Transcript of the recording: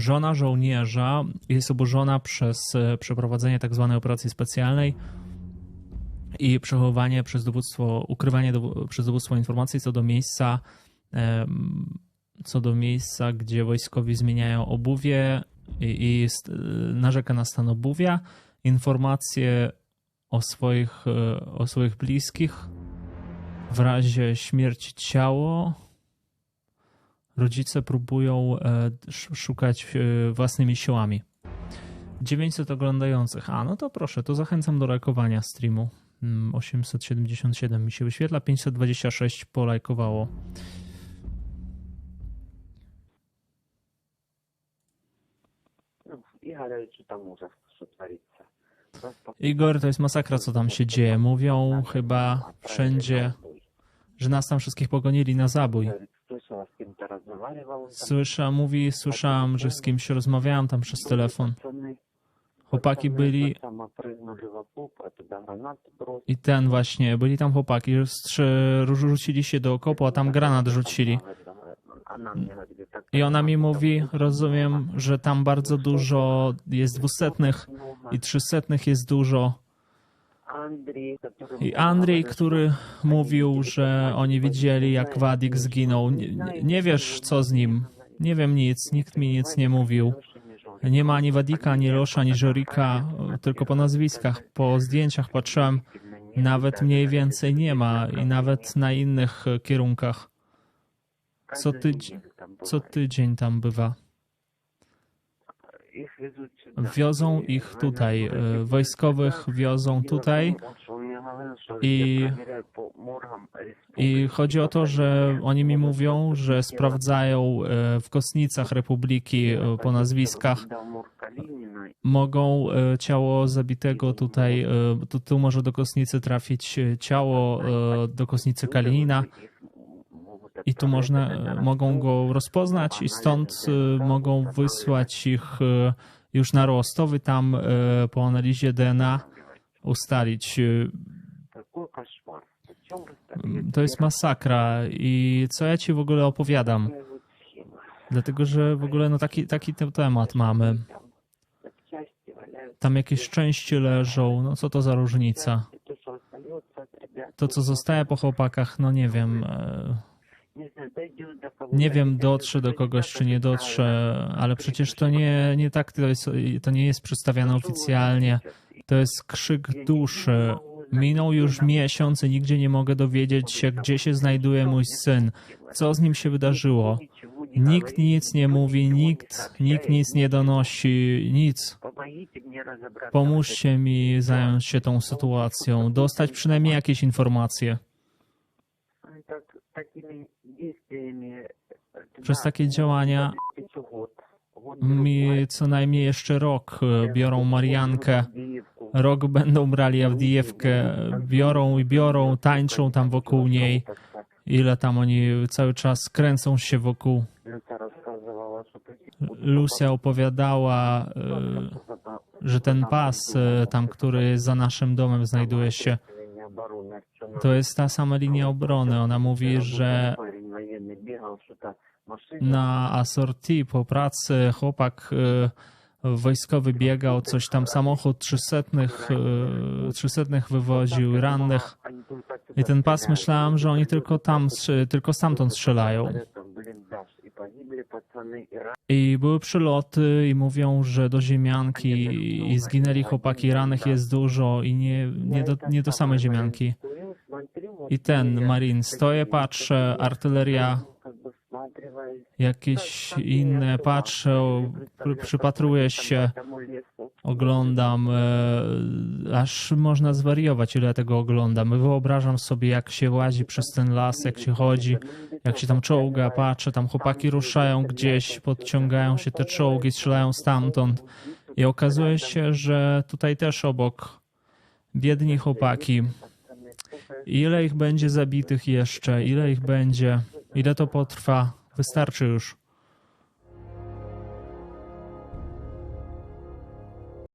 Żona żołnierza jest oburzona przez e, przeprowadzenie tak zwanej operacji specjalnej i przechowywanie przez dowództwo, ukrywanie dow- przez dowództwo informacji co do miejsca, co do miejsca, gdzie wojskowi zmieniają obuwie i, i st- narzeka na stan obuwia, informacje o swoich, e, o swoich bliskich, w razie śmierci ciało rodzice próbują e, szukać e, własnymi siłami. 900 oglądających. A, no to proszę, to zachęcam do lajkowania streamu. Mm, 877 mi się wyświetla, 526 polajkowało. Ja czytam może Igor, to jest masakra, co tam się dzieje. Mówią chyba wszędzie, że nas tam wszystkich pogonili na zabój. Słysza, mówi, słyszałam, że z kimś rozmawiałam tam przez telefon. Chłopaki byli. I ten właśnie, byli tam chłopaki, rzucili się do okopu, a tam granat rzucili. I ona mi mówi, rozumiem, że tam bardzo dużo jest dwusetnych i trzysetnych jest dużo. I Andrzej, który mówił, że oni widzieli, jak Wadik zginął. Nie, nie wiesz, co z nim. Nie wiem nic, nikt mi nic nie mówił. Nie ma ani Wadika, ani Rosza, ani Żorika, tylko po nazwiskach, po zdjęciach patrzyłem. Nawet mniej więcej nie ma i nawet na innych kierunkach. Co, co tydzień tam bywa. Wiozą ich tutaj, e, wojskowych wiozą tutaj. i, i chodzi o to, że oni mi mówią, że sprawdzają e, w kostnicach Republiki e, po nazwiskach, mogą e, ciało zabitego tutaj, tu, tu może do kostnicy trafić ciało e, do kostnicy Kalinina i tu można, e, mogą go rozpoznać i stąd e, mogą wysłać ich e, już na Rostowy, tam po analizie DNA ustalić. To jest masakra i co ja ci w ogóle opowiadam? Dlatego, że w ogóle no taki, taki temat mamy. Tam jakieś części leżą, no co to za różnica? To, co zostaje po chłopakach, no nie wiem. Nie wiem, dotrze do kogoś, czy nie dotrze, ale przecież to nie, nie tak to jest, to nie jest przedstawiane oficjalnie. To jest krzyk duszy. Minął już miesiąc i nigdzie nie mogę dowiedzieć się, gdzie się znajduje mój syn. Co z nim się wydarzyło? Nikt nic nie mówi, nikt, nikt nic nie donosi, nic. Pomóżcie mi zająć się tą sytuacją, dostać przynajmniej jakieś informacje. Przez takie działania mi co najmniej jeszcze rok e, biorą Mariankę, rok będą brali Awdijewkę, biorą i biorą, tańczą tam wokół niej. Ile tam oni cały czas kręcą się wokół. Lucia opowiadała, e, że ten pas e, tam, który za naszym domem znajduje się, to jest ta sama linia obrony. Ona mówi, że na asorti po pracy chłopak e, wojskowy biegał, coś tam samochód trzysetnych, e, trzysetnych wywoził, rannych. I ten pas myślałam, że oni tylko tam, tylko stamtąd strzelają. I były przyloty i mówią, że do ziemianki i zginęli chłopaki, ranych jest dużo i nie, nie, do, nie do samej ziemianki. I ten Marin, stoję, patrzę, artyleria, jakieś inne, patrzę, pr- przypatruję się, oglądam, e, aż można zwariować, ile tego oglądam. Wyobrażam sobie, jak się łazi przez ten las, jak się chodzi, jak się tam czołga, patrzę, tam chłopaki ruszają gdzieś, podciągają się te czołgi, strzelają stamtąd. I okazuje się, że tutaj też obok biedni chłopaki. Ile ich będzie zabitych jeszcze? Ile ich będzie? Ile to potrwa? Wystarczy już.